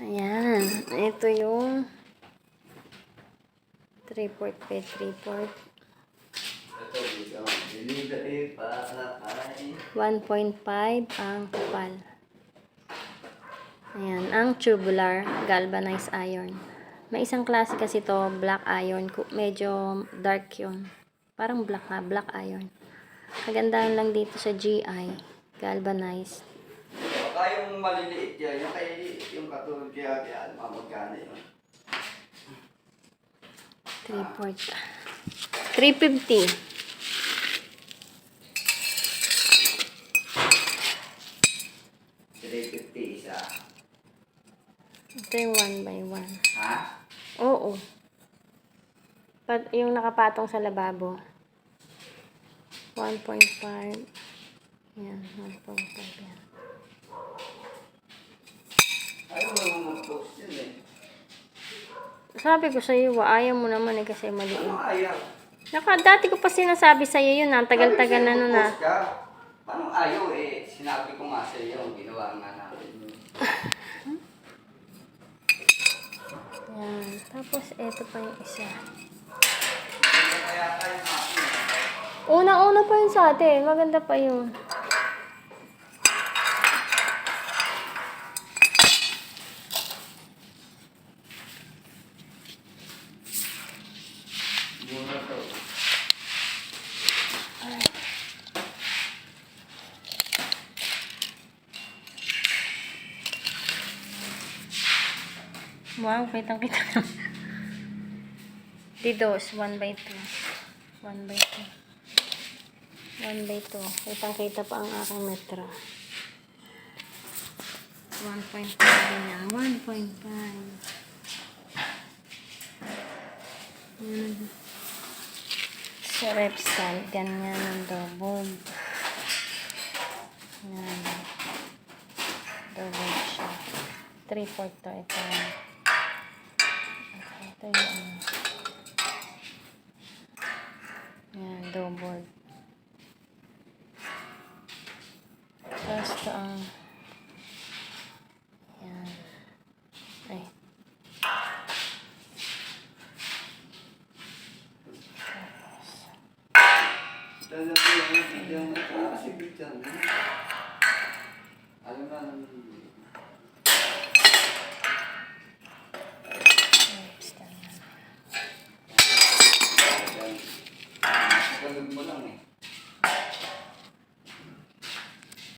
Ayan. Ito yung 3 port by 3 port. Ito, dito. Delivery para kay... 1.5 ang kupal. Ayan. Ang tubular galvanized iron. May isang klase kasi to black iron. Medyo dark yun. Parang black nga, black iron. Kagandahan lang dito sa GI. Galvanized. Baka yung maliliit yan, yung kay yung katulad kaya kaya mamagkano yun. 3 port. 350. Three fifty isa. Ito yung 1 by 1. Ha? Oo. Pat, yung nakapatong sa lababo. 1.5. Yan, 1.5 yan. Ayaw mo mag-post yun eh. Sabi ko sa iyo, ayaw mo naman eh kasi maliit. Ano ayaw? Naka, dati ko pa sinasabi sa iyo yun, ang tagal-tagal na nun ah. Paano ayaw eh? Sinabi ko nga sa iyo, ginawa nga natin. Yan. Tapos, eto pa yung isa. Natin. Una-una pa yun sa atin. Maganda pa yun. Mura to. Wow, kitang kita naman. Didos, 1 by 2. 1 by 2. 1 by 2. Kitang kita pa ang aking metro. 1.5 din yan. 1.5. Yan. Sa Repsol, ganyan ang double. Yan. Double siya. 3-4 to. Ito. Ito tayo ano. Ayan, double. Tapos ito ang ah. ayan. Ay. Tapos. Tapos. Mình.